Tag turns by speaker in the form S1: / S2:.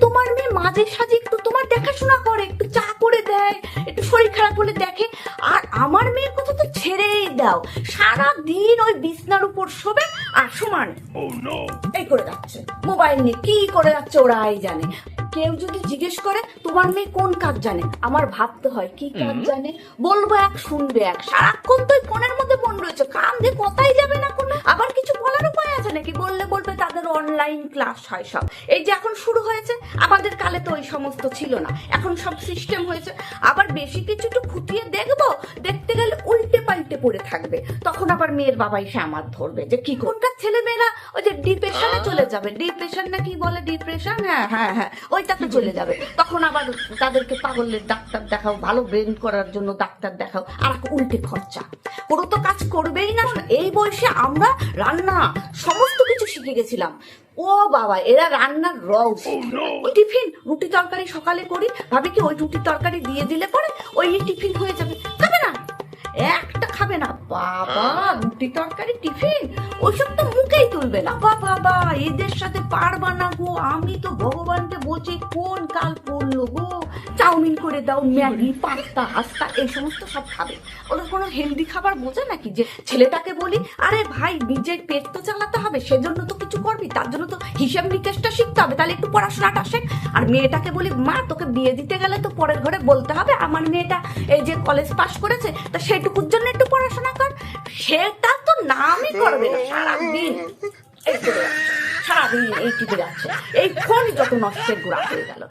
S1: তোমার মেয়ে মাঝে সাঝে একটু তোমার দেখাশোনা করে একটু চা করে দেয় একটু শরীর খারাপ হলে দেখে। আর আমার মেয়ের কথা তো ছেড়েই দাও। সারা দিন ওই বিছনার উপর শোবে আর সমান। এই করে যাচ্ছে। মোবাইল নিয়ে কি করে যাচ্ছে ওরাই জানে। কেউ যদি জিজ্ঞেস করে তোমার মেয়ে কোন কাজ জানে? আমার ভাবতে হয় কি কাজ জানে? বলব এক শুনবে এক। সারাক্ষণ তো ফোনের মধ্যে মন রয়েছে। কান দিয়ে কথাই যাবে না কোনো। আবার কিছু বলার উপায় আছে নাকি? বললে বলবে অনলাইন ক্লাস হয় সব। এই যে এখন শুরু হয়েছে আমাদের কালে তো ওই সমস্ত ছিল না। এখন সব সিস্টেম হয়েছে। আবার বেশি কিছু একটু খুঁটিয়ে দেখব দেখতে গেলে উল্টে পাল্টে পড়ে থাকবে। তখন আবার মেয়ের বাবা এসে আমার ধরবে যে কি কোনকার ছেলে মেয়েরা ওই যে ডিপ্রেশনে চলে যাবে। ডিপ্রেশন না কি বলে? ডিপ্রেশন হ্যাঁ হ্যাঁ হ্যাঁ। ওইটাতে চলে যাবে। তখন আবার তাদেরকে পাগলের ডাক্তার দেখাও ভালো ব্রেন করার জন্য ডাক্তার দেখাও। আর উল্টে খরচা। কোনো তো কাজ করবেই না। এই বয়সে আমরা রান্না সমস্ত শিখে গেছিলাম ও বাবা এরা রান্নার রস। ওই টিফিন রুটি তরকারি সকালে করি ভাবি কি ওই রুটি তরকারি দিয়ে দিলে পরে ওই টিফিন হয়ে যাবে। খাবে না? একটা খাবে না। বাবা রুটি তরকারি টিফিন ওইসব তুলবে না বাবা, এদের সাথে না গো। আমি তো ভগবানকে বলছি, কোন কাল পড়ল গো? চাউমিন করে দাও, ম্যাগি, পাস্তা এই সমস্ত সব খাবে। ওরা কোনো হেলদি খাবার বোঝে নাকি যে ছেলেটাকে বলি, আরে ভাই, নিজের পেট তো চালাতে হবে, সেজন্য তো কিছু করবি, তার জন্য তো হিসাব নিকেশটা শিখতে হবে। তাহলে একটু পড়াশোনাটা শেখ। আর মেয়েটাকে বলি, মা, তোকে বিয়ে দিতে গেলে তো পরের ঘরে বলতে হবে, আমার মেয়েটা এই যে কলেজ পাশ করেছে, তা সেটুকুর জন্য একটু পড়াশোনা কর। সেটা তো নামই করবে না, সারাদিন এই করে। সারাদিন এই টিভি যাচ্ছে এই ফোন যত নষ্টের গোড়া হয়ে গেল